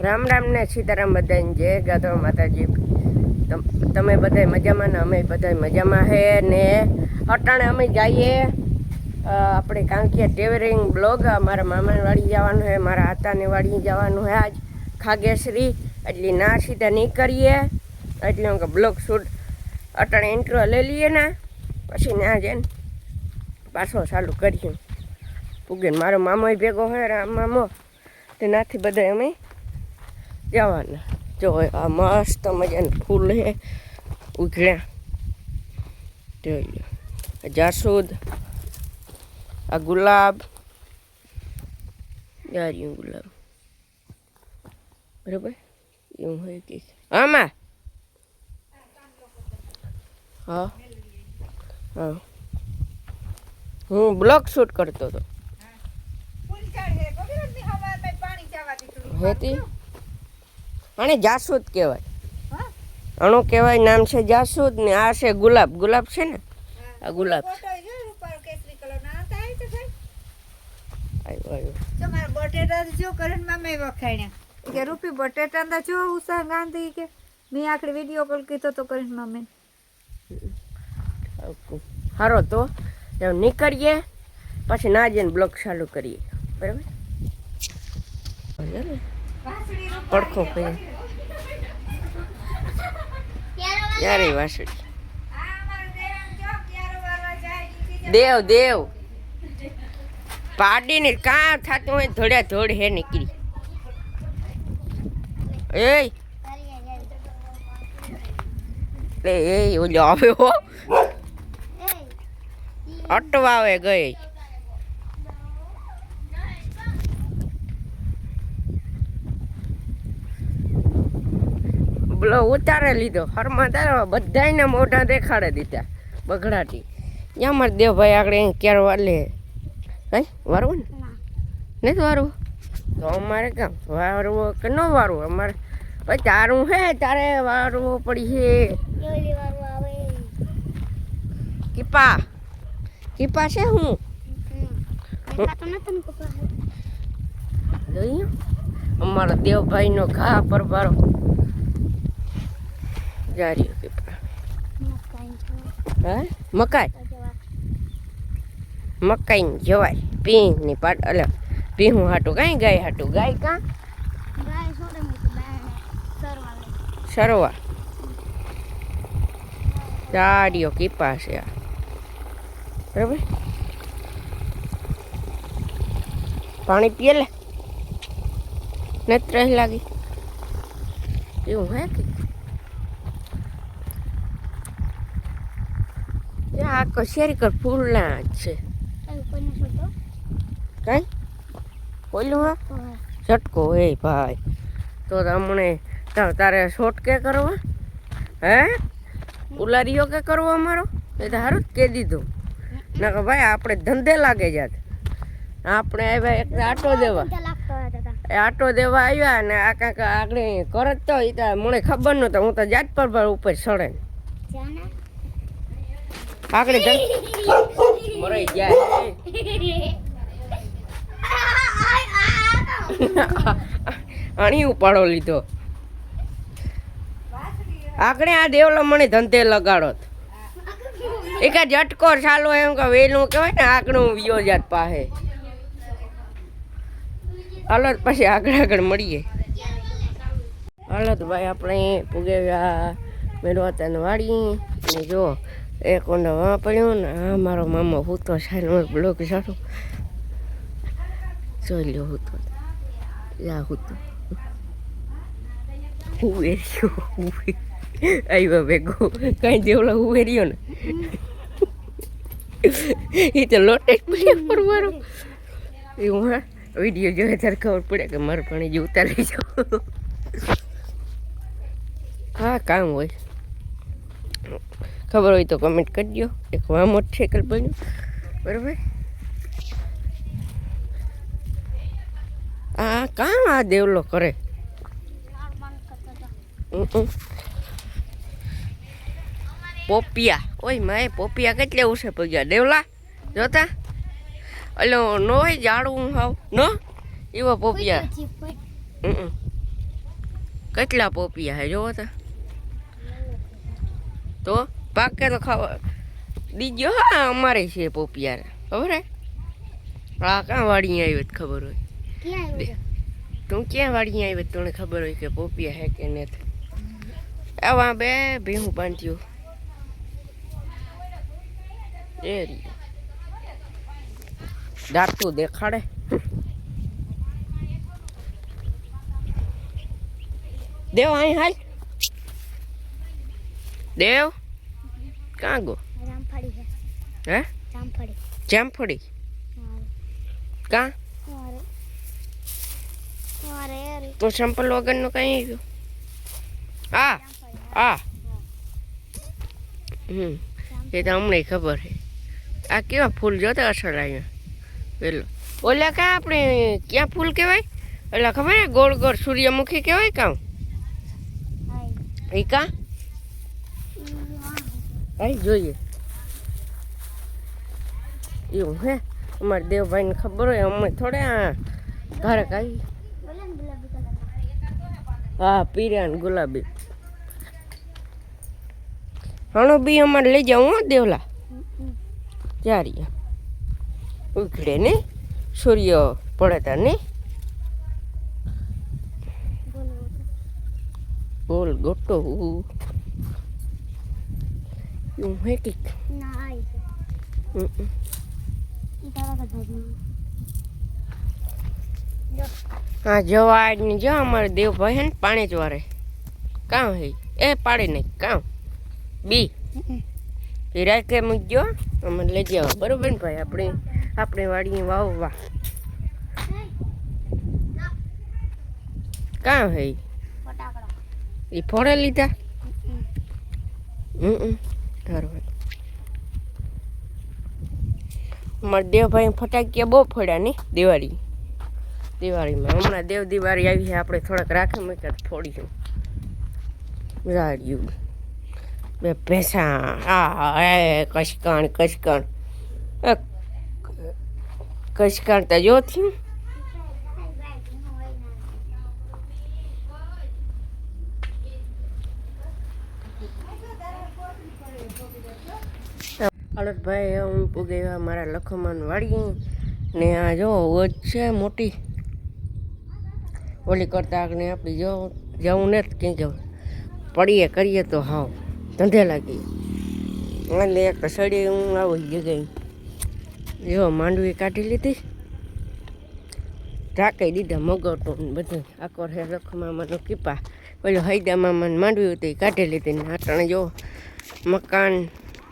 રામ રામ ને સીતારામ બધાને જય ગાધો માતાજી. તમ- બધા મજામાં ને અમે બધા મજામાં હે ને અટાણે અમે જઈએ. આપણે કાંકિયા ટેવરિંગ બ્લોગ મારા મામાની વાડી જવાનું છે મારા આતાની વાડી જવાનું છે આજ ખાગેશ્રી. એટલે ના સીધા નહીં કરીએ એટલે હું બ્લોગ શૂટ, અટાણે ઇન્ટ્રો લઈ લઈએ ને, પછી ના જઈને પાછો ચાલુ કરીએ પૂગે મારો મામો ભેગો હોય રામ મામો. તેનાથી બધા અમે જવાના. જો આ મસ્ત મજાના ફૂલ છે ઉઘડ્યા જોઈએ જાસૂદ આ ગુલાબ. યાર્યું ગુલાબ. બરાબર? એવું હોય કે આમાં? હા. હા. હું બ્લોગ શૂટ કરતો હતો. હેતી? આને જાસૂદ કહેવાય. અણુ કહેવાય નામ છે જાસૂદ ને આ છે ગુલાબ. ગુલાબ છે ને? આ ગુલાબ. બટેટા જો કરણ મામે વખાણ્યા. કે રૂપી બટેટા ના જો ઉષા ગાંધી કે મેં આખરે વીડિયો કોલ કીધો તો કરણ મામે હારો તો નીકળીએ પછી ના જઈને બ્લોક ચાલુ કરીએ. બરાબર? પડખો કઈ ક્યારે વાસળી? દેવ દેવ. પાડીને કાં થતું હોય ધોડ્યા ધોડ હે નીકળી. એ એ એ ઓલો આવ્યો અટવાવે ગઈ. બોલો ઉતારે લીધો. હરમાં તારે બધાને મોઢા દેખાડે દીધા. બગડાટી. ત્યાં મારે દેવભાઈ આગળ અહીં ક્યારે વાલે? કઈ વારવું ને? નથી વારવું? તો અમારે કામ. વારવું કે ન વારવું? અમારે ભાઈ તારું હે તારે વારવું પડી છે કીપા. કીપા છે હું? અમારા દેવભાઈનો ઘા પરબારો જાર્યો કીપા હા? મકાઈ? મકાઈ જવાય. પીહની પાટ અલે પીહું હાટું કાંઈ ગાય હાટું ગાય કાં? સરવા જાડિયો કીપા છે બરાબર? પાણી પીએ લે. નથી ત્રસ લાગી. એવું હે કે? આ કશેરી ફૂલના છે કઈ બોલ્યું હા ઝટકો હે ભાઈ તો તમને તારે શોટ કે કરવા હે ઉલારીઓ કે કરવો અમારો એ તો સારું જ કહી દીધું ના કે ભાઈ આપણે ધંધે લાગે જાત આપણે આવ્યા એક આટો દેવા એ આટો દેવા આવ્યા ને આ કાંક આગળ કરત તો એ તો મને ખબર નહોતો હું તો જાત પર ઉપર ઉપર ચડે આગળ ધં- મરાઈ જાય. અણી ઉપાડો લીધો. આગળ આ દેવલો મને ધંધે લગાડો. એક આ ઝટકો ચાલો એમ કે વેલું કહેવાય ને આગળ વિયો જાત પાસે હાલો પછી આગળ આગળ મળીએ. હાલો તો ભાઈ આપણે પુગેવ્યા મેળવાતા વાળી અને જો એક ઊંડો વાં પડ્યો ને આ મારો મામો હૂતો સાઈડ બ્લોક સારું જોઈ લ્યો હૂતો યા હૂતો હુવેર્યો હુવે આવ્યો ભેગો કાંઈ દેવલો હુવેર્યો ને એ તો લોટે પડ્યો પરવારો એવું હા વીડિયો જોયે ત્યારે ખબર પડે કે મારે પણ જે ઉતારી જાઓ હા કામ હોય ખબર હોય તો કમેન્ટ કરજો એક વા મોટરસાઇકલ બન્યું બરાબર? આ કામ આ દેવલો કરે. પોપિયા. ઓય માએ પોપિયા કેટલે ઉસે પગ્યા? દેવલા? જોતા? અલો નો હોય જાડું હાવ. નો? એવો પોપિયા. કેટલા પોપિયા હે જોવો તો? પાકે તો ખાવા. દીજો હા અમારે છે પોપિયાર ખબર હે? આ ક્યાં વાડી આવ્યો ખબર હોય? તું ક્યાં વાડી આવ્યો તને ખબર હોય કે પોપિયા હે કે નથી આવા બે ભીહું બાંધ્યું. એ દાંતું દેખાડે. દેવ અહીં હાલ. દેવ? કાં ગો? હે? જામફળી. કાં? તો સંપલ વગરનું કઈ ગયું આ આ હમ. એ તો હમણાં ખબર છે. આ કેવા ફૂલ જોતા અસર અહીંયા? પેલો. ઓલા કાં આપણે ક્યાં ફૂલ કહેવાય? ઓલા ખબર ને ગોળ ગોળ સૂર્યમુખી કહેવાય કાં? એ કાં? અહીં જોઈએ. એવું હે? અમારે દેવભાઈને ખબર હોય, અમે થોડે આ ઘરે કલર હા, પીર્યા ગુલાબી. હણો બી અમારે લઈ જાઉં, હો, દેવલા. ચારી ઉખડે ને? સૂર્ય પડે તા ને? બોલ ગોટો. એવું હે કંઈક Mm ઘરમાં હા જવા ને જો અમારે દેવભાઈ હે ને પાણી જ વારે કામ હે? એ પાડી નહીં કામ. બી. એ કે મૂકજો અમે લઈ જાવ. બરોબર ને ભાઈ? આપણે આપણે વાડીએ વાવવા. કામ હે? એ ફોડે લીધા? હમ. સારું અમારા દેવભાઈ ફટાકિયા બહુ ફોડ્યા ને દિવાળી. દિવાળીમાં. હમણાં દેવ દિવાળી આવી છે, આપણે થોડાક રાખે મૂક્યા ફોડીશું રાડ્યું. બે ભેંસા. આ એ કશકાણ કશકાણ. કશકાણ તો જો થયું હળદભાઈ હું પૂગેવા મારા લખોમાં વાળી ને આ જો, વજ છે મોટી. ઓલી કરતા આગને આપી જો, જવું ને કંઈ જવું પડીએ કરીએ તો હાવ ધંધે લાગીએ. એટલે એક સડી હું આવી જગ્યાએ જો માંડવી કાઢી લીધી. ઢાંકાઈ દીધા ને બધું. આખો છે લખમામાનો કીપા. પેલું હૈદા મામાને માંડવી હતી કાઢી લીધી ને આટણે જો મકાન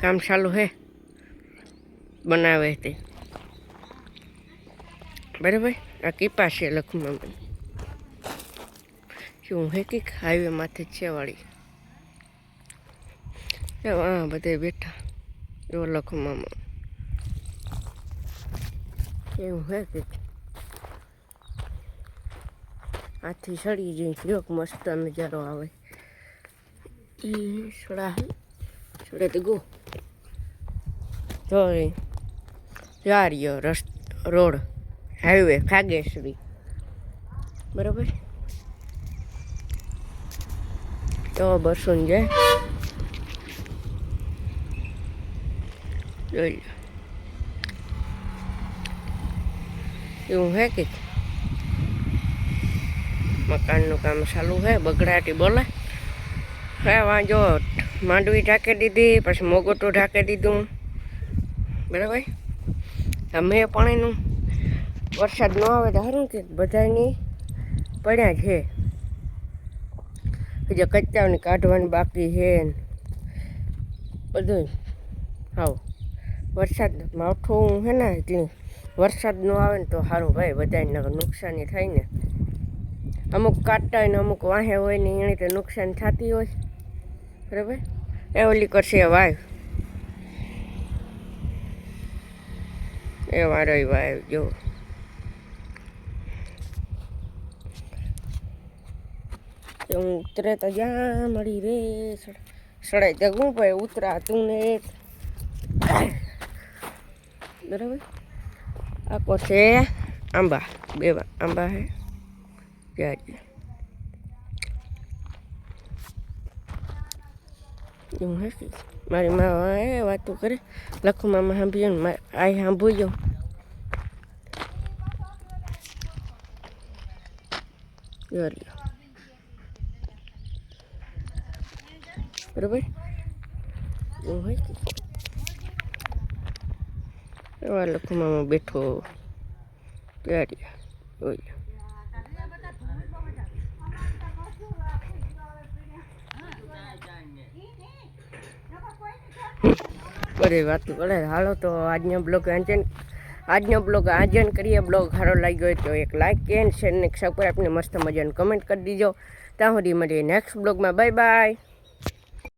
કામ ચાલુ હે. બનાવે તે. બરાબર? આ કીપા છે લખમામાની શું હે કંઈક હાઈવે માથે જ છે વાળી હા બધે બેઠા જો લખમામાં એવું હે કંઈક આથી સડી જઈ જો મસ્ત નજારો આવે. ઈ સડા સડે તો ગો. તો જારીયો રસ્ત, રોડ, હાઈવે, ખાગેશ્રી. બરાબર? તો બસો ને જાય. જોઈ લો. એવું હે કે? મકાનનું કામ ચાલુ હે, બગડાટી બોલે. હે વાં જો માંડવી ઢાંકી દીધી, પછી મોગોટું ઢાંકી દીધું. બરાબર? અમે પાણીનું વરસાદ ન આવે તો સારું કે બધાની પડ્યા છે જે કચ્ચાઓને કાઢવાની બાકી છે બધું હાવ. વરસાદ માવઠું હે ને ત્યાં. વરસાદ ન આવે ને તો સારું ભાઈ બધાને નુકસાની થાય ને. અમુક કાઢતા હોય ને અમુક વાહે હોય ને એણે તો નુકસાન થતી હોય. બરાબર? એ ઓલી કરશે વાય. એવા રહ્યા જો. હું ઉતરે તો જ્યાં મળી રે સડાઈ જગું ભાઈ ઉતરા તું ને બરાબર? આખો છે આંબા બેવા આંબા હે જાજે હું હશે મારી માં એ વાતો કરે. લખું મામા સાંભળ્યો ને આઈ સાંભળ્યો. બરોબર? એવું હોય એવા લખો મામા બેઠો. ત્યારે હોય બધી વાતો કરે. હાલો તો આજનો બ્લોગ આજે આજનો બ્લોગ આંજન કરીએ. બ્લોગ સારો લાગ્યો તો એક લાઇક એન્ડ શેર ને સબસ્ક્રાઈબને મસ્ત મજાનું કમેન્ટ કરી દીજો. ત્યાં સુધી મળીએ નેક્સ્ટ બ્લોગમાં. Bye bye